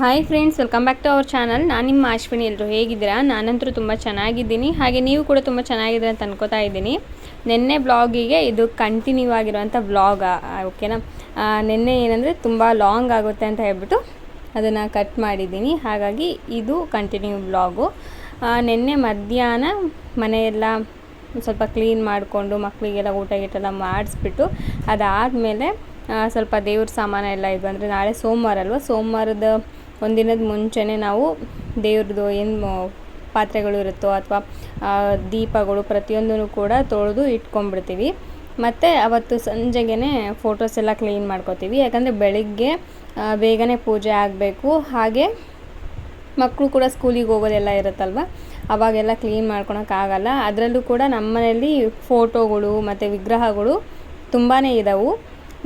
Hi friends welcome back to our channel ನಾನು ನಿಮ್ಮ ಅಶ್ವಿನಿ ಎಲ್ಲರೂ ಹೇಗಿದ್ದೀರಾ? ನಾನಂತರೂ ತುಂಬ ಚೆನ್ನಾಗಿದ್ದೀನಿ. ಹಾಗೆ ನೀವು ಕೂಡ ತುಂಬ ಚೆನ್ನಾಗಿದೆ ಅಂತ ಅನ್ಕೋತಾ ಇದ್ದೀನಿ. ನಿನ್ನೆ ಬ್ಲಾಗಿಗೆ ಇದು ಕಂಟಿನ್ಯೂ ಆಗಿರುವಂಥ ಬ್ಲಾಗ ಓಕೆನಾ ನಿನ್ನೆ ಏನಂದರೆ ತುಂಬ ಲಾಂಗ್ ಆಗುತ್ತೆ ಅಂತ ಹೇಳ್ಬಿಟ್ಟು ಅದನ್ನು ಕಟ್ ಮಾಡಿದ್ದೀನಿ. ಹಾಗಾಗಿ ಇದು ಕಂಟಿನ್ಯೂ ಬ್ಲಾಗು ನಿನ್ನೆ ಮಧ್ಯಾಹ್ನ ಮನೆಯೆಲ್ಲ ಸ್ವಲ್ಪ ಕ್ಲೀನ್ ಮಾಡಿಕೊಂಡು ಮಕ್ಕಳಿಗೆಲ್ಲ ಊಟ ಗೀಟೆಲ್ಲ ಮಾಡಿಸ್ಬಿಟ್ಟು ಅದಾದಮೇಲೆ ಸ್ವಲ್ಪ ದೇವ್ರ ಸಾಮಾನು ಎಲ್ಲ ಇದು ಅಂದರೆ ನಾಳೆ ಸೋಮವಾರ ಅಲ್ವಾ? ಸೋಮವಾರದ ಒಂದಿನದ ಮುಂಚೆನೇ ನಾವು ದೇವ್ರದ್ದು ಏನು ಪಾತ್ರೆಗಳು ಇರುತ್ತೋ ಅಥವಾ ದೀಪಗಳು ಪ್ರತಿಯೊಂದನ್ನು ಕೂಡ ತೊಳೆದು ಇಟ್ಕೊಂಡ್ಬಿಡ್ತೀವಿ. ಮತ್ತು ಅವತ್ತು ಸಂಜೆಗೆ ಫೋಟೋಸ್ ಎಲ್ಲ ಕ್ಲೀನ್ ಮಾಡ್ಕೋತೀವಿ. ಯಾಕಂದರೆ ಬೆಳಿಗ್ಗೆ ಬೇಗನೆ ಪೂಜೆ ಆಗಬೇಕು. ಹಾಗೆ ಮಕ್ಕಳು ಕೂಡ ಸ್ಕೂಲಿಗೆ ಹೋಗೋದೆಲ್ಲ ಇರುತ್ತಲ್ವ? ಅವಾಗೆಲ್ಲ ಕ್ಲೀನ್ ಮಾಡ್ಕೊಳಕ್ಕಾಗಲ್ಲ ಅದರಲ್ಲೂ ಕೂಡ ನಮ್ಮ ಮನೆಯಲ್ಲಿ ಫೋಟೋಗಳು ಮತ್ತು ವಿಗ್ರಹಗಳು ತುಂಬಾ ಇದಾವೆ.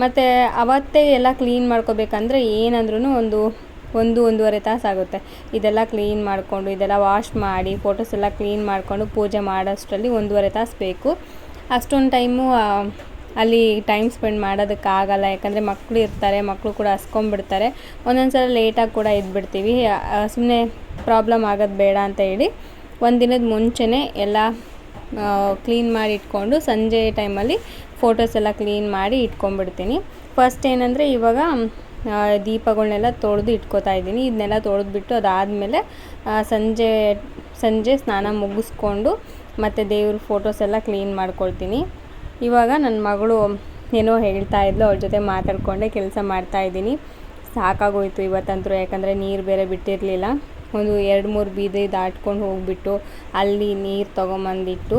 ಮತ್ತು ಅವತ್ತೇ ಎಲ್ಲ ಕ್ಲೀನ್ ಮಾಡ್ಕೋಬೇಕಂದ್ರೆ ಏನಂದ್ರೂ ಒಂದು ಒಂದು, ಒಂದೂವರೆ ತಾಸು ಆಗುತ್ತೆ. ಇದೆಲ್ಲ ಕ್ಲೀನ್ ಮಾಡಿಕೊಂಡು, ಇದೆಲ್ಲ ವಾಶ್ ಮಾಡಿ ಫೋಟೋಸ್ ಎಲ್ಲ ಕ್ಲೀನ್ ಮಾಡಿಕೊಂಡು ಪೂಜೆ ಮಾಡೋಷ್ಟರಲ್ಲಿ ಒಂದೂವರೆ ತಾಸು ಬೇಕು. ಅಷ್ಟೊಂದು ಟೈಮು ಅಲ್ಲಿ ಟೈಮ್ ಸ್ಪೆಂಡ್ ಮಾಡೋದಕ್ಕಾಗಲ್ಲ ಯಾಕಂದರೆ ಮಕ್ಕಳು ಇರ್ತಾರೆ ಮಕ್ಕಳು ಕೂಡ ಹಸ್ಕೊಂಡ್ಬಿಡ್ತಾರೆ. ಒಂದೊಂದು ಸಲ ಲೇಟಾಗಿ ಕೂಡ ಇದ್ಬಿಡ್ತೀವಿ ಸುಮ್ಮನೆ ಪ್ರಾಬ್ಲಮ್ ಆಗೋದು ಬೇಡ ಅಂತ ಹೇಳಿ ಒಂದಿನದ ಮುಂಚೆನೇ ಎಲ್ಲ ಕ್ಲೀನ್ ಮಾಡಿ ಇಟ್ಕೊಂಡು ಸಂಜೆ ಟೈಮಲ್ಲಿ ಫೋಟೋಸ್ ಎಲ್ಲ ಕ್ಲೀನ್ ಮಾಡಿ ಇಟ್ಕೊಂಡ್ಬಿಡ್ತೀನಿ. ಫಸ್ಟ್ ಏನಂದರೆ ಇವಾಗ ಆ, ದೀಪಗಳ್ನೆಲ್ಲ ತೊಳೆದು ಇಟ್ಕೋತಾ ಇದ್ದೀನಿ. ಇದನ್ನೆಲ್ಲ ತೊಳೆದ್ಬಿಟ್ಟು ಅದಾದಮೇಲೆ ಸಂಜೆ ಸಂಜೆ ಸ್ನಾನ ಮುಗಿಸ್ಕೊಂಡು ಮತ್ತು ದೇವ್ರ ಫೋಟೋಸ್ ಎಲ್ಲ ಕ್ಲೀನ್ ಮಾಡ್ಕೊಳ್ತೀನಿ. ಇವಾಗ ನನ್ನ ಮಗಳು ಏನೋ ಹೇಳ್ತಾ ಇದ್ಲು ಅವ್ರ ಜೊತೆ ಮಾತಾಡ್ಕೊಂಡೆ ಕೆಲಸ ಮಾಡ್ತಾ ಇದ್ದೀನಿ. ಸಾಕಾಗೋಯ್ತು ಇವತ್ತಂತೂ ಯಾಕಂದರೆ ನೀರು ಬೇರೆ ಬಿಟ್ಟಿರಲಿಲ್ಲ. ಒಂದು ಎರಡು ಮೂರು ಬೀದಿ ದಾಟ್ಕೊಂಡು ಹೋಗ್ಬಿಟ್ಟು ಅಲ್ಲಿ ನೀರು ತೊಗೊಂಬಂದಿಟ್ಟು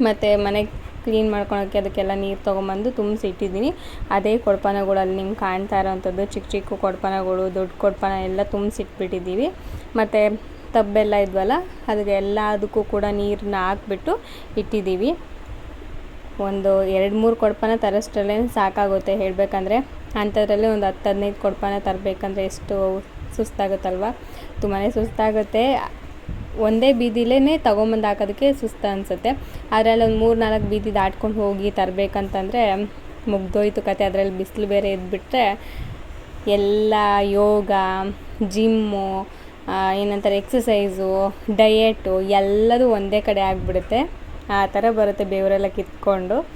ಮತ್ತು ಮನೆ ಕ್ಲೀನ್ ಮಾಡ್ಕೊಳಕ್ಕೆ ಅದಕ್ಕೆಲ್ಲ ನೀರು ತೊಗೊಂಬಂದು ತುಂಬಿಸಿ ಇಟ್ಟಿದ್ದೀನಿ. ಅದೇ ಕೊಡ್ಪಾನಗಳಲ್ಲಿ ನಿಮ್ಗೆ ಕಾಣ್ತಾ ಇರೋವಂಥದ್ದು ಚಿಕ್ಕ ಚಿಕ್ಕ ಕೊಡ್ಪಾನಗಳು, ದೊಡ್ಡ ಕೊಡ್ಪಾನ ಎಲ್ಲ ತುಂಬಿಸಿಟ್ಬಿಟ್ಟಿದ್ದೀವಿ ಮತ್ತು ತಬ್ಬೆಲ್ಲ ಇದ್ವಲ್ಲ, ಅದಕ್ಕೆ ಎಲ್ಲದಕ್ಕೂ ಕೂಡ ನೀರನ್ನ ಹಾಕ್ಬಿಟ್ಟು ಇಟ್ಟಿದ್ದೀವಿ. ಒಂದು ಎರಡು ಮೂರು ಕೊಡ್ಪಾನ ತರೋಷ್ಟರಲ್ಲೇ ಸಾಕಾಗುತ್ತೆ ಹೇಳಬೇಕಂದ್ರೆ. ಅಂಥದ್ರಲ್ಲಿ ಒಂದು ಹತ್ತು ಹದಿನೈದು ಕೊಡ್ಪಾನ ತರಬೇಕಂದ್ರೆ ಎಷ್ಟು ಸುಸ್ತಾಗುತ್ತಲ್ವ? ತುಂಬಾ ಸುಸ್ತಾಗುತ್ತೆ. ಒಂದೇ ಬೀದಿಲೇ ತಗೊಂಬಂದು ಹಾಕೋದಕ್ಕೆ ಸುಸ್ತು ಅನಿಸುತ್ತೆ. ಅದರಲ್ಲಿ ಒಂದು ಮೂರು ನಾಲ್ಕು ಬೀದಿ ದಾಟ್ಕೊಂಡು ಹೋಗಿ ತರಬೇಕಂತಂದರೆ ಮುಗ್ದೋಯ್ತು ಕತೆ. ಅದರಲ್ಲಿ ಬಿಸಿಲು ಬೇರೆ ಇದ್ಬಿಟ್ರೆ ಎಲ್ಲ ಯೋಗ, ಜಿಮ್ಮು ಏನಂತಾರೆ, ಎಕ್ಸಸೈಸು, ಡಯೆಟು ಎಲ್ಲದೂ ಒಂದೇ ಕಡೆ ಆಗಿಬಿಡುತ್ತೆ. ಆ ಥರ ಬರುತ್ತೆ ಬೇವರೆಲ್ಲ ಕಿತ್ಕೊಂಡು.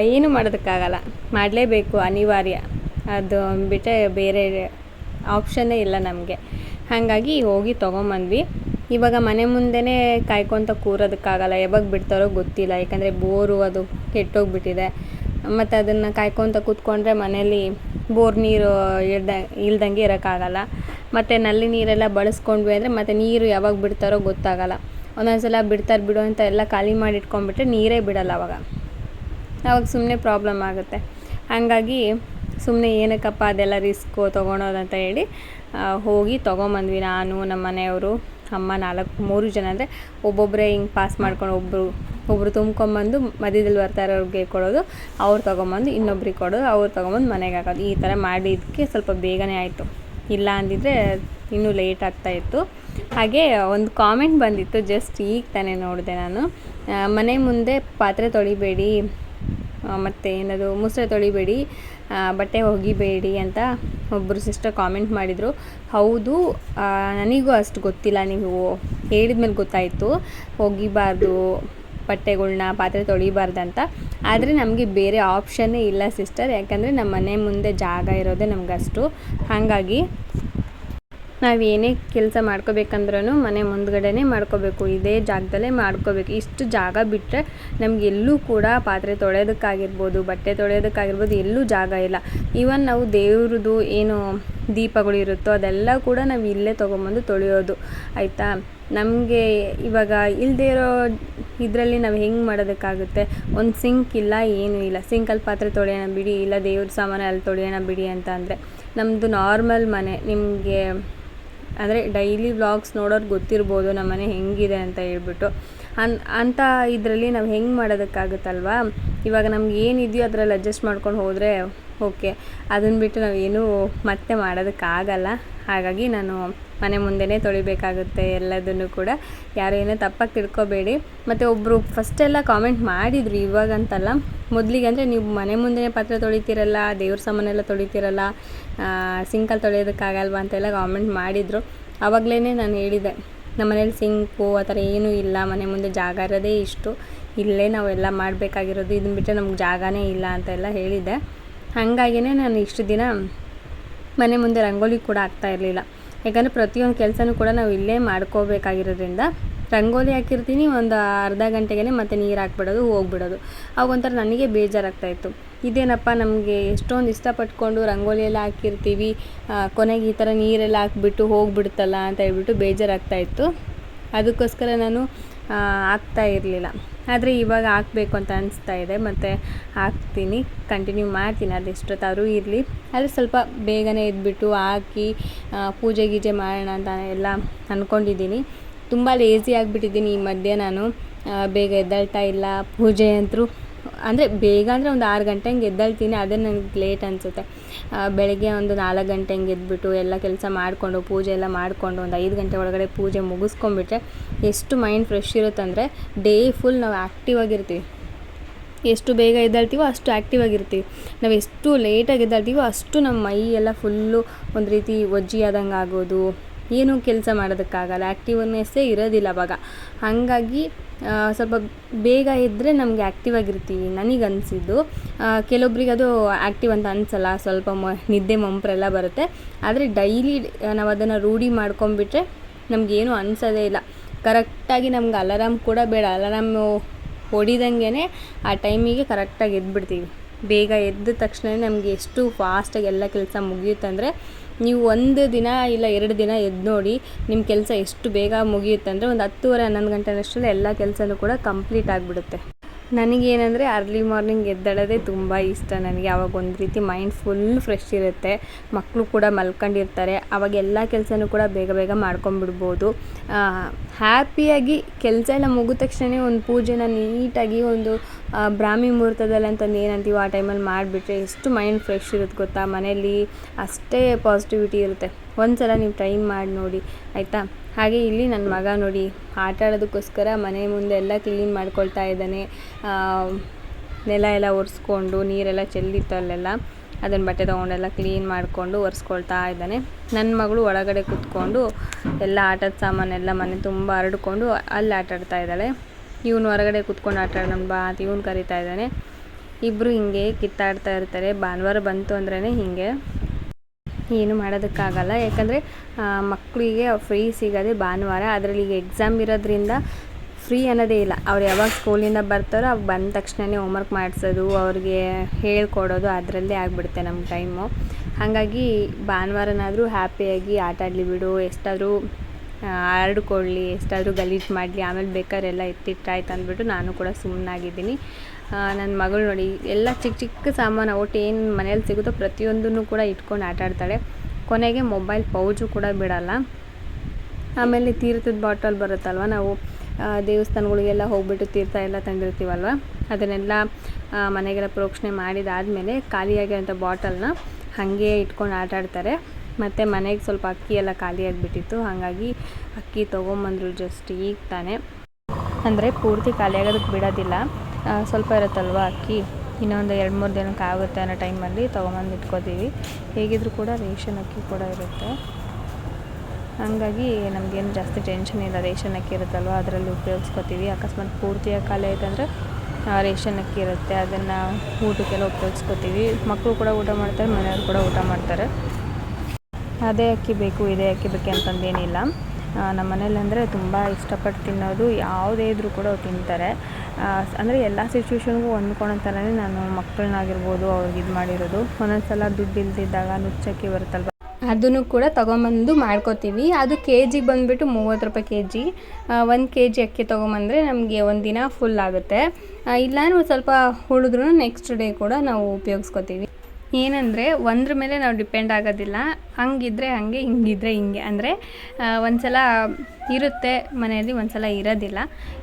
ಏನು ಮಾಡೋದಕ್ಕಾಗಲ್ಲ. ಮಾಡಲೇಬೇಕು ಅನಿವಾರ್ಯ. ಅದು ಬಿಟ್ಟರೆ ಬೇರೆ ಆಪ್ಷನ್ನೇ ಇಲ್ಲ ನಮಗೆ. ಹಾಗಾಗಿ ಹೋಗಿ ತೊಗೊಂಬಂದ್ವಿ. ಇವಾಗ ಮನೆ ಮುಂದೆನೇ ಕಾಯ್ಕೊತ ಕೂರೋದಕ್ಕಾಗಲ್ಲ, ಯಾವಾಗ ಬಿಡ್ತಾರೋ ಗೊತ್ತಿಲ್ಲ. ಯಾಕಂದರೆ ಬೋರು ಅದು ಕೆಟ್ಟೋಗ್ಬಿಟ್ಟಿದೆ. ಮತ್ತು ಅದನ್ನು ಕಾಯ್ಕೊತ ಕೂತ್ಕೊಂಡ್ರೆ ಮನೇಲಿ ಬೋರ್ ನೀರು ಇಳ್ದ ಇಲ್ದಂಗೆ ಇರೋಕ್ಕಾಗಲ್ಲ. ಮತ್ತು ನಲ್ಲಿ ನೀರೆಲ್ಲ ಬಳಸ್ಕೊಂಡ್ವಿ ಅಂದರೆ ಮತ್ತು ನೀರು ಯಾವಾಗ ಬಿಡ್ತಾರೋ ಗೊತ್ತಾಗಲ್ಲ. ಒಂದೊಂದು ಸಲ ಬಿಡ್ತಾರೆ ಬಿಡು ಅಂತ ಎಲ್ಲ ಖಾಲಿ ಮಾಡಿ ಇಟ್ಕೊಂಡ್ಬಿಟ್ರೆ ನೀರೇ ಬಿಡಲ್ಲ ಅವಾಗ. ಅವಾಗ ಸುಮ್ಮನೆ ಪ್ರಾಬ್ಲಮ್ ಆಗುತ್ತೆ. ಹಾಗಾಗಿ ಸುಮ್ಮನೆ ಏನಕ್ಕಪ್ಪ ಅದೆಲ್ಲ ರಿಸ್ಕು ತೊಗೊಳೋದಂತ ಹೇಳಿ ಹೋಗಿ ತೊಗೊಂಬಂದ್ವಿ ನಾನು ನಮ್ಮ ಮನೆಯವರು ಅಮ್ಮ ನಾಲ್ಕು ಮೂರು ಜನ ಅಂದರೆ ಒಬ್ಬೊಬ್ಬರೇ ಹಿಂಗೆ ಪಾಸ್ ಮಾಡ್ಕೊಂಡು ಒಬ್ಬರು ಒಬ್ಬರು ತುಂಬ್ಕೊಂಬಂದು ಮಧ್ಯದಲ್ಲಿ ಬರ್ತಾ ಇರೋರಿಗೆ ಕೊಡೋದು, ಅವ್ರು ತೊಗೊಂಬಂದು ಇನ್ನೊಬ್ರಿಗೆ ಕೊಡೋದು, ಅವ್ರು ತೊಗೊಂಬಂದು ಮನೆಗೆ ಹಾಕೋದು. ಈ ಥರ ಮಾಡಿದ್ದಕ್ಕೆ ಸ್ವಲ್ಪ ಬೇಗನೆ ಆಯಿತು. ಇಲ್ಲ ಅಂದಿದ್ರೆ ಇನ್ನೂ ಲೇಟ್ ಆಗ್ತಾ ಇತ್ತು. ಹಾಗೆ ಒಂದು ಕಾಮೆಂಟ್ ಬಂದಿತ್ತು ಜಸ್ಟ್ ಈಗ ತಾನೇ ನೋಡಿದೆ ನಾನು. ಮನೆ ಮುಂದೆ ಪಾತ್ರೆ ತೊಳಿಬೇಡಿ ಮತ್ತು ಏನದು, ಮುಸ್ರೆ ತೊಳಿಬೇಡಿ ಬಟ್ಟೆ ಒಗಿಬೇಡಿ ಅಂತ ಒಬ್ಬರು ಸಿಸ್ಟರ್ ಕಾಮೆಂಟ್ ಮಾಡಿದರು. ಹೌದು ನನಗೂ ಅಷ್ಟು ಗೊತ್ತಿಲ್ಲ ನೀವು ಹೇಳಿದ್ಮೇಲೆ ಗೊತ್ತಾಯಿತು. ಒಗಿಬಾರ್ದು ಬಟ್ಟೆಗಳ್ನ ಪಾತ್ರೆ ತೊಳಿಬಾರ್ದಂತ ಆದರೆ ನಮಗೆ ಬೇರೆ ಆಪ್ಷನ್ನೇ ಇಲ್ಲ ಸಿಸ್ಟರ್ ಯಾಕಂದರೆ ನಮ್ಮ ಮನೆ ಮುಂದೆ ಜಾಗ ಇರೋದೇ ನಮಗಷ್ಟು. ಹಾಗಾಗಿ ನಾವು ಏನೇ ಕೆಲಸ ಮಾಡ್ಕೋಬೇಕಂದ್ರೂ ಮನೆ ಮುಂದ್ಗಡೆನೇ ಮಾಡ್ಕೋಬೇಕು, ಇದೇ ಜಾಗದಲ್ಲೇ ಮಾಡ್ಕೋಬೇಕು. ಇಷ್ಟು ಜಾಗ ಬಿಟ್ಟರೆ ನಮ್ಗೆ ಎಲ್ಲೂ ಕೂಡ ಪಾತ್ರೆ ತೊಳೆಯೋದಕ್ಕಾಗಿರ್ಬೋದು, ಬಟ್ಟೆ ತೊಳೆಯೋದಕ್ಕಾಗಿರ್ಬೋದು ಎಲ್ಲೂ ಜಾಗ ಇಲ್ಲ. ಈವನ್ ನಾವು ದೇವ್ರದ್ದು ಏನು ದೀಪಗಳು ಇರುತ್ತೋ ಅದೆಲ್ಲ ಕೂಡ ನಾವು ಇಲ್ಲೇ ತೊಗೊಂಬಂದು ತೊಳೆಯೋದು, ಆಯಿತಾ? ನಮಗೆ ಇವಾಗ ಇಲ್ಲದೇ ಇರೋ ಇದರಲ್ಲಿ ನಾವು ಹೆಂಗೆ ಮಾಡೋದಕ್ಕಾಗುತ್ತೆ? ಒಂದು ಸಿಂಕ್ ಇಲ್ಲ, ಏನೂ ಇಲ್ಲ. ಸಿಂಕಲ್ಲಿ ಪಾತ್ರೆ ತೊಳೆಯೋಣ ಬಿಡಿ, ಇಲ್ಲ ದೇವ್ರ ಸಾಮಾನು ಅಲ್ಲಿ ತೊಳೆಯೋಣ ಬಿಡಿ ಅಂತ ಅಂದರೆ ನಮ್ಮದು ನಾರ್ಮಲ್ ಮನೆ, ನಿಮಗೆ ಅಂದರೆ ಡೈಲಿ ವ್ಲಾಗ್ಸ್ ನೋಡೋರು ಗೊತ್ತಿರ್ಬೋದು ನಮ್ಮ ಮನೆ ಹೆಂಗಿದೆ ಅಂತ ಹೇಳ್ಬಿಟ್ಟು. ಅನ್ ಅಂಥ ಇದರಲ್ಲಿ ನಾವು ಹೆಂಗೆ ಮಾಡೋದಕ್ಕಾಗುತ್ತಲ್ವಾ? ಇವಾಗ ನಮ್ಗೆ ಏನಿದೆಯೋ ಅದರಲ್ಲಿ ಅಡ್ಜಸ್ಟ್ ಮಾಡ್ಕೊಂಡು ಹೋದರೆ ಓಕೆ ಅದನ್ನು ಬಿಟ್ಟು ನಾವೇನು ಮತ್ತೆ ಮಾಡೋದಕ್ಕಾಗಲ್ಲ. ಹಾಗಾಗಿ ನಾನು ಮನೆ ಮುಂದೆನೇ ತೊಳಿಬೇಕಾಗುತ್ತೆ ಎಲ್ಲದನ್ನು ಕೂಡ. ಯಾರು ಏನೋ ತಪ್ಪಾಗಿ ತಿಳ್ಕೊಬೇಡಿ. ಮತ್ತು ಒಬ್ಬರು ಫಸ್ಟೆಲ್ಲ ಕಾಮೆಂಟ್ ಮಾಡಿದರು ಇವಾಗಂತಲ್ಲ. ಮೊದಲಿಗೆ ಅಂದರೆ ನೀವು ಮನೆ ಮುಂದೆ ಪಾತ್ರೆ ತೊಳಿತೀರಲ್ಲ, ದೇವ್ರ ಸಾಮಾನೆಲ್ಲ ತೊಳಿತೀರಲ್ಲ ಸಿಂಕಲ್ಲಿ ತೊಳೆಯೋದಕ್ಕಾಗಲ್ವ ಅಂತೆಲ್ಲ ಕಾಮೆಂಟ್ ಮಾಡಿದರು. ಆವಾಗಲೇ ನಾನು ಹೇಳಿದೆ ನಮ್ಮ ಮನೇಲಿ ಸಿಂಕು ಆ ಥರ ಏನೂ ಇಲ್ಲ, ಮನೆ ಮುಂದೆ ಜಾಗ ಇರೋದೇ ಇಷ್ಟು. ಇಲ್ಲೇ ನಾವೆಲ್ಲ ಮಾಡಬೇಕಾಗಿರೋದು ಇದನ್ನ ಬಿಟ್ಟರೆ ನಮ್ಗೆ ಜಾಗನೇ ಇಲ್ಲ ಅಂತೆಲ್ಲ ಹೇಳಿದ್ದೆ ಹಾಗಾಗಿನೇ ನಾನು ಇಷ್ಟು ದಿನ ಮನೆ ಮುಂದೆ ರಂಗೋಲಿ ಕೂಡ ಆಗ್ತಾ ಇರಲಿಲ್ಲ. ಯಾಕಂದರೆ ಪ್ರತಿಯೊಂದು ಕೆಲಸನೂ ಕೂಡ ನಾವು ಇಲ್ಲೇ ಮಾಡ್ಕೋಬೇಕಾಗಿರೋದ್ರಿಂದ ರಂಗೋಲಿ ಹಾಕಿರ್ತೀನಿ, ಒಂದು ಅರ್ಧ ಗಂಟೆಗೆ ಮತ್ತೆ ನೀರು ಹಾಕ್ಬಿಡೋದು, ಹೋಗ್ಬಿಡೋದು. ಆಗೊಂಥರ ನನಗೆ ಬೇಜಾರಾಗ್ತಾಯಿತ್ತು ಇದೇನಪ್ಪ ನಮಗೆ ಎಷ್ಟೊಂದು ಇಷ್ಟಪಟ್ಕೊಂಡು ರಂಗೋಲಿ ಎಲ್ಲ ಹಾಕಿರ್ತೀವಿ ಕೊನೆಗೆ ಈ ಥರ ನೀರೆಲ್ಲ ಹಾಕ್ಬಿಟ್ಟು ಹೋಗ್ಬಿಡ್ತಲ್ಲ ಅಂತ ಹೇಳ್ಬಿಟ್ಟು ಬೇಜಾರಾಗ್ತಾಯಿತ್ತು ಅದಕ್ಕೋಸ್ಕರ ನಾನು ಹಾಕ್ತಾ ಇರಲಿಲ್ಲ. ಆದರೆ ಇವಾಗ ಹಾಕಬೇಕು ಅಂತ ಅನಿಸ್ತಾ ಇದೆ. ಮತ್ತು ಹಾಕ್ತೀನಿ ಕಂಟಿನ್ಯೂ ಮಾಡ್ತೀನಿ. ಅದು ಎಷ್ಟೊತ್ತಾದರೂ ಇರಲಿ. ಆದರೆ ಸ್ವಲ್ಪ ಬೇಗನೆ ಇದ್ಬಿಟ್ಟು ಹಾಕಿ ಪೂಜೆ ಗೀಜೆ ಮಾಡೋಣ ಅಂತ ಎಲ್ಲ ಅಂದ್ಕೊಂಡಿದ್ದೀನಿ ತುಂಬ ಲೇಸಿ ಆಗಿಬಿಟ್ಟಿದ್ದೀನಿ ಈ ಮಧ್ಯೆ ನಾನು. ಬೇಗ ಎದ್ದೇಳ್ತಾ ಇಲ್ಲ. ಪೂಜೆ ಅಂತೂ, ಅಂದರೆ ಬೇಗ ಅಂದರೆ ಒಂದು ಆರು ಗಂಟೆ ಹಂಗೆ ಎದ್ದೇಳ್ತೀನಿ ಅದೇ ನನಗೆ ಲೇಟ್ ಅನಿಸುತ್ತೆ. ಬೆಳಗ್ಗೆ ಒಂದು ನಾಲ್ಕು ಗಂಟೆ ಹಂಗೆ ಎದ್ಬಿಟ್ಟು ಎಲ್ಲ ಕೆಲಸ ಮಾಡಿಕೊಂಡು, ಪೂಜೆ ಎಲ್ಲ ಮಾಡಿಕೊಂಡು ಒಂದು ಐದು ಗಂಟೆ ಒಳಗಡೆ ಪೂಜೆ ಮುಗಿಸ್ಕೊಂಬಿಟ್ರೆ ಎಷ್ಟು ಮೈಂಡ್ ಫ್ರೆಶ್ ಇರುತ್ತಂದರೆ ಡೇ ಫುಲ್ ನಾವು ಆ್ಯಕ್ಟಿವ್ ಆಗಿರ್ತೀವಿ. ಎಷ್ಟು ಬೇಗ ಎದ್ದಾಳ್ತೀವೋ ಅಷ್ಟು ಆ್ಯಕ್ಟಿವ್ ಆಗಿರ್ತೀವಿ. ನಾವು ಎಷ್ಟು ಲೇಟಾಗಿ ಎದ್ದಾಳ್ತೀವೋ ಅಷ್ಟು ನಮ್ಮ ಮೈ ಎಲ್ಲ ಫುಲ್ಲು ಒಂದು ರೀತಿ ಒಜ್ಜಿ ಆದಂಗೆ ಆಗೋದು. ಏನೂ ಕೆಲಸ ಮಾಡೋದಕ್ಕಾಗಲ್ಲ. ಆ್ಯಕ್ಟಿವ್ನೆಸ್ಸೇ ಇರೋದಿಲ್ಲ ಅವಾಗ. ಹಾಗಾಗಿ ಸ್ವಲ್ಪ ಬೇಗ ಇದ್ದರೆ ನಮಗೆ ಆ್ಯಕ್ಟಿವ್ ಆಗಿರ್ತೀವಿ ನನಗೆ ಅನಿಸಿದ್ದು. ಕೆಲವೊಬ್ರಿಗೆ ಅದು ಆ್ಯಕ್ಟಿವ್ ಅಂತ ಅನಿಸಲ್ಲ. ಸ್ವಲ್ಪ ಮ, ನಿದ್ದೆ ಮಂಪ್ರೆಲ್ಲ ಬರುತ್ತೆ. ಆದರೆ ಡೈಲಿ ನಾವು ಅದನ್ನು ರೂಢಿ ಮಾಡ್ಕೊಂಬಿಟ್ರೆ ನಮಗೇನು ಅನಿಸೋದೇ ಇಲ್ಲ. ಕರೆಕ್ಟಾಗಿ ನಮ್ಗೆ ಅಲಾರಾಮ್ ಕೂಡ ಬೇಡ. ಅಲಾರಾಮು ಹೊಡಿದಂಗೆ ಆ ಟೈಮಿಗೆ ಕರೆಕ್ಟಾಗಿ ಎದ್ಬಿಡ್ತೀವಿ. ಬೇಗ ಎದ್ದ ತಕ್ಷಣ ನಮಗೆ ಎಷ್ಟು ಫಾಸ್ಟಾಗಿ ಎಲ್ಲ ಕೆಲಸ ಮುಗಿಯುತ್ತಂದರೆ ನೀವು ಒಂದು ದಿನ ಇಲ್ಲ ಎರಡು ದಿನ ಎದ್ದು ನೋಡಿ ನಿಮ್ಮ ಕೆಲಸ ಎಷ್ಟು ಬೇಗ ಮುಗಿಯುತ್ತೆ ಅಂದರೆ ಒಂದು ಹತ್ತುವರೆ ಹನ್ನೊಂದು ಗಂಟೆ ಅಷ್ಟರಲ್ಲಿ ಎಲ್ಲ ಕೆಲಸನೂ ಕೂಡ ಕಂಪ್ಲೀಟ್ ಆಗಿಬಿಡುತ್ತೆ. ನನಗೇನೆಂದರೆ ಅರ್ಲಿ ಮಾರ್ನಿಂಗ್ ಎದ್ದಾಡೋದೇ ತುಂಬ ಇಷ್ಟ. ನನಗೆ ಆವಾಗ ಒಂದು ರೀತಿ ಮೈಂಡ್ ಫುಲ್ ಫ್ರೆಶ್ ಇರುತ್ತೆ. ಮಕ್ಕಳು ಕೂಡ ಮಲ್ಕೊಂಡಿರ್ತಾರೆ. ಆವಾಗ ಎಲ್ಲ ಕೆಲಸನೂ ಕೂಡ ಬೇಗ ಬೇಗ ಮಾಡ್ಕೊಂಬಿಡ್ಬೋದು ಹ್ಯಾಪಿಯಾಗಿ ಕೆಲಸ ಎಲ್ಲ ಮುಗಿದ ತಕ್ಷಣ ಒಂದು ಪೂಜೆನ ನೀಟಾಗಿ ಒಂದು ಬ್ರಾಹ್ಮಿ ಮುಹೂರ್ತದಲ್ಲಿ ಅಂತಂದು ಏನಂತೀವೋ ಆ ಟೈಮಲ್ಲಿ ಮಾಡಿಬಿಟ್ರೆ ಎಷ್ಟು ಮೈಂಡ್ ಫ್ರೆಶ್ ಇರುತ್ತೆ ಗೊತ್ತಾ? ಮನೆಯಲ್ಲಿ ಅಷ್ಟೇ ಪಾಸಿಟಿವಿಟಿ ಇರುತ್ತೆ. ಒಂದ್ಸಲ ನೀವು ಟ್ರೈ ಮಾಡಿ ನೋಡಿ, ಆಯಿತಾ? ಹಾಗೆ ಇಲ್ಲಿ ನನ್ನ ಮಗ ನೋಡಿ, ಆಟ ಆಡೋದಕ್ಕೋಸ್ಕರ ಮನೆ ಮುಂದೆ ಎಲ್ಲ ಕ್ಲೀನ್ ಮಾಡ್ಕೊಳ್ತಾ ಇದ್ದಾನೆ. ನೆಲ ಎಲ್ಲ ಒರೆಸ್ಕೊಂಡು, ನೀರೆಲ್ಲ ಚೆಲ್ಲಿತ್ತು ಅಲ್ಲೆಲ್ಲ. ಅದನ್ನು ಬಟ್ಟೆ ತೊಗೊಂಡೆಲ್ಲ ಕ್ಲೀನ್ ಮಾಡಿಕೊಂಡು ಒರೆಸ್ಕೊಳ್ತಾ ಇದ್ದಾನೆ. ನನ್ನ ಮಗಳು ಒಳಗಡೆ ಕೂತ್ಕೊಂಡು ಎಲ್ಲ ಆಟದ ಸಾಮಾನೆಲ್ಲ ಮನೆ ತುಂಬ ಹರಡ್ಕೊಂಡು ಅಲ್ಲಿ ಆಟ ಆಡ್ತಾ ಇದ್ದಾಳೆ. ಇವನು ಹೊರಗಡೆ ಕೂತ್ಕೊಂಡು ಆಟ ಆಡೋಣ ಬಾ ಅಂತ ಇವನು ಕರಿತಾ ಇದ್ದಾನೆ. ಇಬ್ಬರು ಹಿಂಗೆ ಕಿತ್ತಾಡ್ತಾ ಇರ್ತಾರೆ. ಭಾನುವಾರ ಬಂತು ಅಂದ್ರೇ ಹೀಗೆ. ಏನು ಮಾಡೋದಕ್ಕಾಗಲ್ಲ. ಯಾಕಂದರೆ ಮಕ್ಕಳಿಗೆ ಫ್ರೀ ಸಿಗೋದೇ ಭಾನುವಾರ. ಅದರಲ್ಲಿ ಈಗ ಎಕ್ಸಾಮ್ ಇರೋದ್ರಿಂದ ಫ್ರೀ ಅನ್ನೋದೇ ಇಲ್ಲ. ಅವ್ರು ಯಾವಾಗ ಸ್ಕೂಲಿಂದ ಬರ್ತಾರೋ ಅವಾಗ ಬಂದ ತಕ್ಷಣವೇ ಹೋಮ್ವರ್ಕ್ ಮಾಡಿಸೋದು, ಅವ್ರಿಗೆ ಹೇಳ್ಕೊಡೋದು ಅದರಲ್ಲೇ ಆಗಿಬಿಡುತ್ತೆ ನಮ್ಮ ಟೈಮು ಹಾಗಾಗಿ ಭಾನುವಾರನಾದರೂ ಹ್ಯಾಪಿಯಾಗಿ ಆಟಾಡಲಿ ಬಿಡು. ಎಷ್ಟಾದರೂ ಹರಡ್ಕೊಳ್ಳಿ ಎಷ್ಟಾದರೂ ಗಲೀಜು ಮಾಡಲಿ, ಆಮೇಲೆ ಬೇಕಾದ್ರೆಲ್ಲ ಎತ್ತಿಟ್ಟು ಎತ್ತಿಟ್ಟಾಯ್ತು ಅಂದ್ಬಿಟ್ಟು ನಾನು ಕೂಡ ಸುಮ್ಮನಾಗಿದ್ದೀನಿ ನನ್ನ ಮಗಳು ನೋಡಿ, ಎಲ್ಲ ಚಿಕ್ಕ ಚಿಕ್ಕ ಸಾಮಾನು, ಒಟ್ಟು ಏನು ಮನೇಲಿ ಸಿಗುತ್ತೋ ಪ್ರತಿಯೊಂದನ್ನು ಕೂಡ ಇಟ್ಕೊಂಡು ಆಟ ಆಡ್ತಾಳೆ. ಕೊನೆಗೆ ಮೊಬೈಲ್ ಪೌಚು ಕೂಡ ಬಿಡಲ್ಲ. ಆಮೇಲೆ ತೀರ್ಥದ ಬಾಟಲ್ ಬರುತ್ತಲ್ವ, ನಾವು ದೇವಸ್ಥಾನಗಳಿಗೆಲ್ಲ ಹೋಗ್ಬಿಟ್ಟು ತೀರ್ಥ ಎಲ್ಲ ತಂದಿರ್ತೀವಲ್ವ, ಅದನ್ನೆಲ್ಲ ಮನೆಗೆಲ್ಲ ಪ್ರೋಕ್ಷಣೆ ಮಾಡಿದಾದಮೇಲೆ ಖಾಲಿಯಾಗಿರೋಂಥ ಬಾಟಲ್ನ ಹಾಗೆ ಇಟ್ಕೊಂಡು ಆಟ ಆಡ್ತಾರೆ. ಮತ್ತು ಮನೆಗೆ ಸ್ವಲ್ಪ ಅಕ್ಕಿ ಎಲ್ಲ ಖಾಲಿಯಾಗಿಬಿಟ್ಟಿತ್ತು ಹಾಗಾಗಿ ಅಕ್ಕಿ ತೊಗೊಂಬಂದ್ರು ಜಸ್ಟ್ ಈಗ ತಾನೇ. ಅಂದರೆ ಪೂರ್ತಿ ಖಾಲಿಯಾಗೋದಕ್ಕೆ ಬಿಡೋದಿಲ್ಲ. ಸ್ವಲ್ಪ ಇರುತ್ತಲ್ವ ಅಕ್ಕಿ? ಇನ್ನೊಂದು ಎರಡು ಮೂರು ದಿನಕ್ಕೆ ಆಗುತ್ತೆ ಅನ್ನೋ ಟೈಮಲ್ಲಿ ತೊಗೊಂಬಂದು ಇಟ್ಕೋತೀವಿ. ಹೇಗಿದ್ರೂ ಕೂಡ ರೇಷನ್ ಅಕ್ಕಿ ಕೂಡ ಇರುತ್ತೆ. ಹಾಗಾಗಿ ನಮಗೇನು ಜಾಸ್ತಿ ಟೆನ್ಷನ್ ಇಲ್ಲ. ರೇಷನ್ ಅಕ್ಕಿ ಇರುತ್ತಲ್ವ, ಅದರಲ್ಲಿ ಉಪಯೋಗಿಸ್ಕೋತೀವಿ. ಅಕಸ್ಮಾತ್ ಪೂರ್ತಿಯಾಗಿ ಖಾಲಿ ಆಯ್ತಂದರೆ ರೇಷನ್ ಅಕ್ಕಿ ಇರುತ್ತೆ. ಅದನ್ನು ಊಟಕ್ಕೆಲ್ಲ ಉಪಯೋಗಿಸ್ಕೋತೀವಿ. ಮಕ್ಕಳು ಕೂಡ ಊಟ ಮಾಡ್ತಾರೆ, ಮನೆಯವ್ರು ಕೂಡ ಊಟ ಮಾಡ್ತಾರೆ. ಅದೇ ಅಕ್ಕಿ ಬೇಕು, ಇದೇ ಅಕ್ಕಿ ಬೇಕು ಅಂತಂದೇನಿಲ್ಲ. ನಮ್ಮ ಮನೇಲಿ ಅಂದರೆ ತುಂಬ ಇಷ್ಟಪಟ್ಟು ತಿನ್ನೋದು, ಯಾವುದೇ ಇದ್ರೂ ಕೂಡ ಅವ್ರು ತಿಂತಾರೆ. ಅಂದರೆ ಎಲ್ಲ ಸಿಚುವೇಶನ್ಗೂ ಹೊಂದ್ಕೊಳ್ಳೋ ಥರನೇ ನಾನು ಮಕ್ಕಳನ್ನಾಗಿರ್ಬೋದು ಅವ್ರಿಗೆ ಇದು ಮಾಡಿರೋದು. ಒಂದೊಂದು ಸಲ ದುಡ್ಡು ಇಲ್ದಿದ್ದಾಗ ನುಚ್ಚಕ್ಕಿ ಬರುತ್ತಲ್ವ? ಅದನ್ನು ಕೂಡ ತೊಗೊಂಬಂದು ಮಾಡ್ಕೋತೀವಿ. ಅದು ಕೆ ಜಿಗೆ ಬಂದುಬಿಟ್ಟು ಮೂವತ್ತು ರೂಪಾಯಿ ಕೆ ಜಿ ಒಂದು ಕೆ ಜಿ ಅಕ್ಕಿ ತೊಗೊಂಬಂದರೆ ನಮಗೆ ಒಂದು ದಿನ ಫುಲ್ ಆಗುತ್ತೆ. ಇಲ್ಲ ಒಂದು ಸ್ವಲ್ಪ ಉಳಿದ್ರೂ ನೆಕ್ಸ್ಟ್ ಡೇ ಕೂಡ ನಾವು ಉಪಯೋಗಿಸ್ಕೋತೀವಿ. ಏನಂದರೆ ಒಂದ್ರ ಮೇಲೆ ನಾವು ಡಿಪೆಂಡ್ ಆಗೋದಿಲ್ಲ. ಹಂಗಿದ್ರೆ ಹಾಗೆ, ಹಿಂಗಿದ್ರೆ ಹಿಂಗೆ. ಅಂದರೆ ಒಂದು ಸಲ ಇರುತ್ತೆ ಮನೆಯಲ್ಲಿ ಒಂದು ಸಲ ಇರೋದಿಲ್ಲ.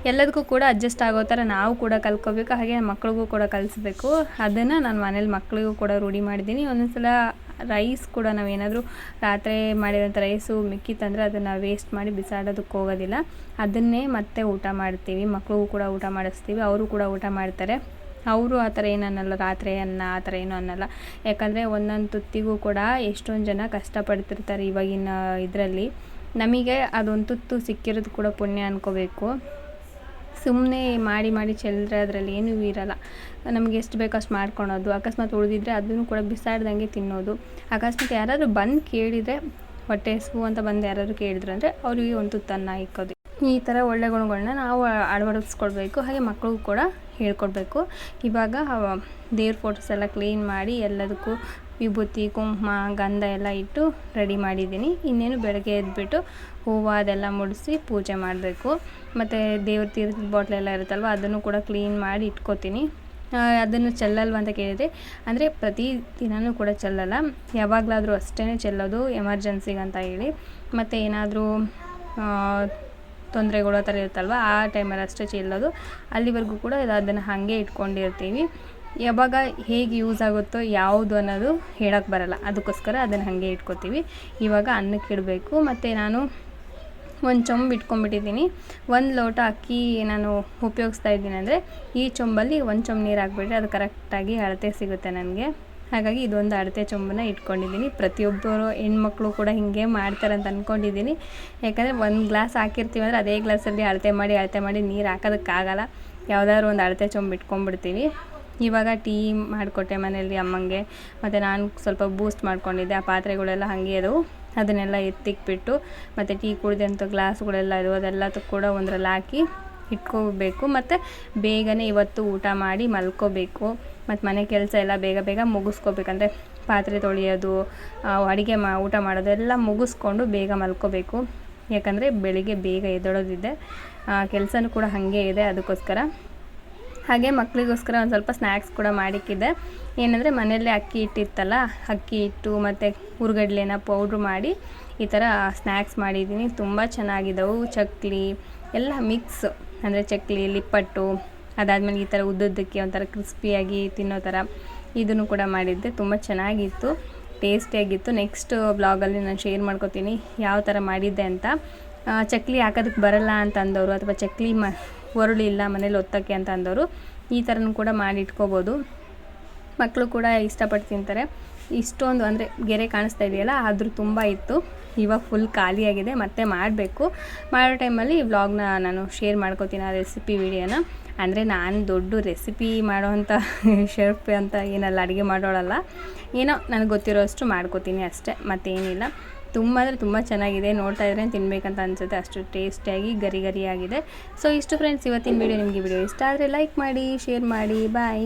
ಎಲ್ಲದಕ್ಕೂ ಕೂಡ ಅಡ್ಜಸ್ಟ್ ಆಗೋ ಥರ ನಾವು ಕೂಡ ಕಲ್ತ್ಕೋಬೇಕು. ಹಾಗೆ ಮಕ್ಳಿಗೂ ಕೂಡ ಕಲಿಸ್ಬೇಕು. ಅದನ್ನು ನಾನು ಮನೇಲಿ ಮಕ್ಳಿಗೂ ಕೂಡ ರೂಢಿ ಮಾಡಿದ್ದೀನಿ. ಒಂದೊಂದು ಸಲ ರೈಸ್ ಕೂಡ ನಾವೇನಾದರೂ ರಾತ್ರಿ ಮಾಡಿರೋಂಥ ರೈಸು ಮಿಕ್ಕಿತ್ತಂದರೆ ಅದನ್ನು ವೇಸ್ಟ್ ಮಾಡಿ ಬಿಸಾಡೋದಕ್ಕೆ ಹೋಗೋದಿಲ್ಲ. ಅದನ್ನೇ ಮತ್ತೆ ಊಟ ಮಾಡ್ತೀವಿ. ಮಕ್ಳಿಗೂ ಕೂಡ ಊಟ ಮಾಡಿಸ್ತೀವಿ. ಅವರು ಕೂಡ ಊಟ ಮಾಡ್ತಾರೆ. ಅವರು ಆ ಥರ ಏನು ಅನ್ನಲ್ಲ, ರಾತ್ರಿ ಅನ್ನ ಆ ಥರ ಏನು ಅನ್ನಲ್ಲ. ಯಾಕಂದರೆ ಒಂದೊಂದು ತುತ್ತಿಗೂ ಕೂಡ ಎಷ್ಟೊಂದು ಜನ ಕಷ್ಟಪಡ್ತಿರ್ತಾರೆ ಇವಾಗಿನ ಇದರಲ್ಲಿ. ನಮಗೆ ಅದೊಂದು ತುತ್ತು ಸಿಕ್ಕಿರೋದು ಕೂಡ ಪುಣ್ಯ ಅನ್ಕೋಬೇಕು. ಸುಮ್ಮನೆ ಮಾಡಿ ಮಾಡಿ ಚೆಲ್ಲರೆ ಅದರಲ್ಲಿ ಏನೂ ಇರಲ್ಲ. ನಮಗೆ ಎಷ್ಟು ಬೇಕೋ ಅಷ್ಟು ಮಾಡ್ಕೊಳೋದು. ಅಕಸ್ಮಾತ್ ಉಳಿದಿದ್ರೆ ಅದನ್ನು ಕೂಡ ಬಿಸಾಡ್ದಂಗೆ ತಿನ್ನೋದು. ಅಕಸ್ಮಾತ್ ಯಾರಾದರೂ ಬಂದು ಕೇಳಿದರೆ ಹೊಟ್ಟೆ ಹಸು ಅಂತ ಬಂದು ಯಾರಾದರೂ ಕೇಳಿದ್ರು ಅಂದರೆ ಅವರಿಗೆ ಒಂದು ತುತ್ತನ್ನು ಇಕ್ಕೋದು. ಈ ಥರ ಒಳ್ಳೆ ಗುಣಗಳನ್ನ ನಾವು ಅಳವಡಿಸ್ಕೊಳ್ಬೇಕು, ಹಾಗೆ ಮಕ್ಕಳಿಗೂ ಕೂಡ ಹೇಳ್ಕೊಡ್ಬೇಕು. ಇವಾಗ ದೇವ್ರ ಫೋಟೋಸ್ ಎಲ್ಲ ಕ್ಲೀನ್ ಮಾಡಿ ಎಲ್ಲದಕ್ಕೂ ವಿಭೂತಿ, ಕುಂಕುಮ, ಗಂಧ ಎಲ್ಲ ಇಟ್ಟು ರೆಡಿ ಮಾಡಿದ್ದೀನಿ. ಇನ್ನೇನು ಬೆಳಗ್ಗೆ ಎದ್ಬಿಟ್ಟು ಹೂವು ಅದೆಲ್ಲ ಮುಡಿಸಿ ಪೂಜೆ ಮಾಡಬೇಕು. ಮತ್ತು ದೇವ್ರ ತೀರ್ಥದ ಬಾಟ್ಲೆಲ್ಲ ಇರುತ್ತಲ್ವ, ಅದನ್ನು ಕೂಡ ಕ್ಲೀನ್ ಮಾಡಿ ಇಟ್ಕೋತೀನಿ. ಅದನ್ನು ಚೆಲ್ಲಲ್ವ ಅಂತ ಕೇಳಿದೆ. ಅಂದರೆ ಪ್ರತಿ ದಿನವೂ ಕೂಡ ಚೆಲ್ಲಲ್ಲ. ಯಾವಾಗಲಾದರೂ ಅಷ್ಟೇ ಚೆಲ್ಲೋದು ಎಮರ್ಜೆನ್ಸಿಗೆ ಅಂತ ಹೇಳಿ. ಮತ್ತು ಏನಾದರೂ ತೊಂದರೆಗಳು ಆ ಥರ ಇರುತ್ತಲ್ವ, ಆ ಟೈಮಲ್ಲಿ ಅಷ್ಟೇ ಚೆಲ್ಲೋದು. ಅಲ್ಲಿವರೆಗೂ ಕೂಡ ಅದನ್ನು ಹಾಗೆ ಇಟ್ಕೊಂಡಿರ್ತೀವಿ. ಯಾವಾಗ ಹೇಗೆ ಯೂಸ್ ಆಗುತ್ತೋ ಯಾವುದು ಅನ್ನೋದು ಹೇಳೋಕ್ಕೆ ಬರಲ್ಲ. ಅದಕ್ಕೋಸ್ಕರ ಅದನ್ನು ಹಾಗೆ ಇಟ್ಕೋತೀವಿ. ಇವಾಗ ಅನ್ನಕ್ಕೆ ಇಡಬೇಕು. ಮತ್ತು ನಾನು ಒಂದು ಚೊಂಬು ಇಟ್ಕೊಂಡ್ಬಿಟ್ಟಿದ್ದೀನಿ. ಒಂದು ಲೋಟ ಅಕ್ಕಿ ನಾನು ಉಪಯೋಗಿಸ್ತಾ ಇದ್ದೀನಿ ಅಂದರೆ ಈ ಚೊಂಬಲ್ಲಿ ಒಂದು ಚೊಂಬು ನೀರು ಹಾಕ್ಬಿಟ್ರೆ ಅದು ಕರೆಕ್ಟಾಗಿ ಅಳತೆ ಸಿಗುತ್ತೆ ನನಗೆ. ಹಾಗಾಗಿ ಇದೊಂದು ಅಳತೆ ಚೊಂಬನ್ನ ಇಟ್ಕೊಂಡಿದ್ದೀನಿ. ಪ್ರತಿಯೊಬ್ಬರು ಹೆಣ್ಮಕ್ಳು ಕೂಡ ಹೀಗೆ ಮಾಡ್ತಾರೆ ಅಂತ ಅಂದ್ಕೊಂಡಿದ್ದೀನಿ ಯಾಕಂದರೆ ಒಂದು ಗ್ಲಾಸ್ ಹಾಕಿರ್ತೀವಿ ಅಂದರೆ ಅದೇ ಗ್ಲಾಸಲ್ಲಿ ಅಳತೆ ಮಾಡಿ ಅಳತೆ ಮಾಡಿ ನೀರು ಹಾಕೋದಕ್ಕಾಗಲ್ಲ. ಯಾವುದಾದ್ರು ಒಂದು ಅಳತೆ ಚೊಂಬು ಇಟ್ಕೊಂಡ್ಬಿಡ್ತೀವಿ. ಇವಾಗ ಟೀ ಮಾಡಿಕೊಟ್ಟೆ ಮನೆಯಲ್ಲಿ ಅಮ್ಮಂಗೆ. ಮತ್ತು ನಾನು ಸ್ವಲ್ಪ ಬೂಸ್ಟ್ ಮಾಡ್ಕೊಂಡಿದ್ದೆ. ಆ ಪಾತ್ರೆಗಳೆಲ್ಲ ಹಾಗೆ ಅದು ಅದನ್ನೆಲ್ಲ ಎತ್ತಿಕ್ಬಿಟ್ಟು ಮತ್ತು ಟೀ ಕುಡಿದಂಥ ಗ್ಲಾಸ್ಗಳೆಲ್ಲ ಇದು ಅದೆಲ್ಲ ಕೂಡ ಒಂದರಲ್ಲಿ ಹಾಕಿ ಇಟ್ಕೋಬೇಕು. ಮತ್ತು ಬೇಗನೆ ಇವತ್ತು ಊಟ ಮಾಡಿ ಮಲ್ಕೋಬೇಕು. ಮತ್ತು ಮನೆ ಕೆಲಸ ಎಲ್ಲ ಬೇಗ ಬೇಗ ಮುಗಿಸ್ಕೋಬೇಕಂದ್ರೆ ಪಾತ್ರೆ ತೊಳೆಯೋದು ಅಡುಗೆ ಮಾ, ಊಟ ಮಾಡೋದು ಎಲ್ಲ ಮುಗಿಸ್ಕೊಂಡು ಬೇಗ ಮಲ್ಕೋಬೇಕು. ಯಾಕಂದರೆ ಬೆಳಿಗ್ಗೆ ಬೇಗ ಎದ್ದೊಳೋದಿದೆ. ಕೆಲಸನೂ ಕೂಡ ಹಾಗೆ ಇದೆ ಅದಕ್ಕೋಸ್ಕರ. ಹಾಗೆ ಮಕ್ಕಳಿಗೋಸ್ಕರ ಒಂದು ಸ್ವಲ್ಪ ಸ್ನ್ಯಾಕ್ಸ್ ಕೂಡ ಮಾಡಿಕ್ಕಿದೆ. ಏನಂದರೆ ಮನೆಯಲ್ಲೇ ಅಕ್ಕಿ ಹಿಟ್ಟಿತ್ತಲ್ಲ, ಅಕ್ಕಿ ಹಿಟ್ಟು ಮತ್ತು ಹುರ್ಗಡ್ಲೆನ ಪೌಡ್ರ್ ಮಾಡಿ ಈ ಥರ ಸ್ನ್ಯಾಕ್ಸ್ ಮಾಡಿದ್ದೀನಿ. ತುಂಬ ಚೆನ್ನಾಗಿದ್ದವು. ಚಕ್ಲಿ, ಎಲ್ಲ ಮಿಕ್ಸ್. ಅಂದರೆ ಚಕ್ಲಿ, ಲಿಪ್ಪಟ್ಟು ಅದಾದಮೇಲೆ ಈ ಥರ ಉದ್ದುದ್ದಕ್ಕೆ ಒಂಥರ ಕ್ರಿಸ್ಪಿಯಾಗಿ ತಿನ್ನೋ ಥರ ಇದನ್ನು ಕೂಡ ಮಾಡಿದ್ದೆ. ತುಂಬ ಚೆನ್ನಾಗಿತ್ತು, ಟೇಸ್ಟಿಯಾಗಿತ್ತು. ನೆಕ್ಸ್ಟ್ ಬ್ಲಾಗಲ್ಲಿ ನಾನು ಶೇರ್ ಮಾಡ್ಕೋತೀನಿ ಯಾವ ಥರ ಮಾಡಿದ್ದೆ ಅಂತ. ಚಕ್ಲಿ ಹಾಕೋದಕ್ಕೆ ಬರಲ್ಲ ಅಂತ ಅಂದವರು ಅಥವಾ ಚಕ್ಲಿ ಮ ಒರಳಿಲ್ಲ ಮನೇಲಿ ಒತ್ತಕ್ಕೆ ಅಂತ ಅಂದವರು ಈ ಥರನೂ ಕೂಡ ಮಾಡಿ ಇಟ್ಕೋಬೋದು ಮಕ್ಕಳು ಕೂಡ ಇಷ್ಟಪಟ್ಟು ತಿಂತಾರೆ. ಇಷ್ಟೊಂದು, ಅಂದರೆ ಗೆರೆ ಕಾಣಿಸ್ತಾ ಇದೆಯಲ್ಲ ಆದರೂ ತುಂಬ ಇತ್ತು. ಇವಾಗ ಫುಲ್ ಖಾಲಿಯಾಗಿದೆ ಮತ್ತೆ ಮಾಡಬೇಕು. ಮಾಡೋ ಟೈಮಲ್ಲಿ ಈ ವ್ಲಾಗ್ನ ನಾನು ಶೇರ್ ಮಾಡ್ಕೋತೀನಿ ಆ ರೆಸಿಪಿ ವಿಡಿಯೋನ ಅಂದರೆ ನಾನು ದೊಡ್ಡ ರೆಸಿಪಿ ಮಾಡೋವಂಥ ಶೆಫ್ ಅಂತ ಏನಲ್ಲ, ಅಡುಗೆ ಮಾಡೋಳಲ್ಲ. ಏನೋ ನನಗೆ ಗೊತ್ತಿರೋ ಅಷ್ಟು ಮಾಡ್ಕೋತೀನಿ ಅಷ್ಟೇ, ಮತ್ತೇನಿಲ್ಲ. ತುಂಬ ಅಂದರೆ ತುಂಬ ಚೆನ್ನಾಗಿದೆ, ನೋಡ್ತಾ ಇದ್ರೆ ತಿನ್ಬೇಕಂತ ಅನಿಸುತ್ತೆ, ಅಷ್ಟು ಟೇಸ್ಟಿಯಾಗಿ ಗರಿ ಗರಿಯಾಗಿದೆ. ಸೊ ಇಷ್ಟು ಫ್ರೆಂಡ್ಸ್ ಇವತ್ತಿನ ವೀಡಿಯೋ ನಿಮಗೆ ವಿಡಿಯೋ ಇಷ್ಟ ಆದರೆ ಲೈಕ್ ಮಾಡಿ ಶೇರ್ ಮಾಡಿ ಬಾಯ್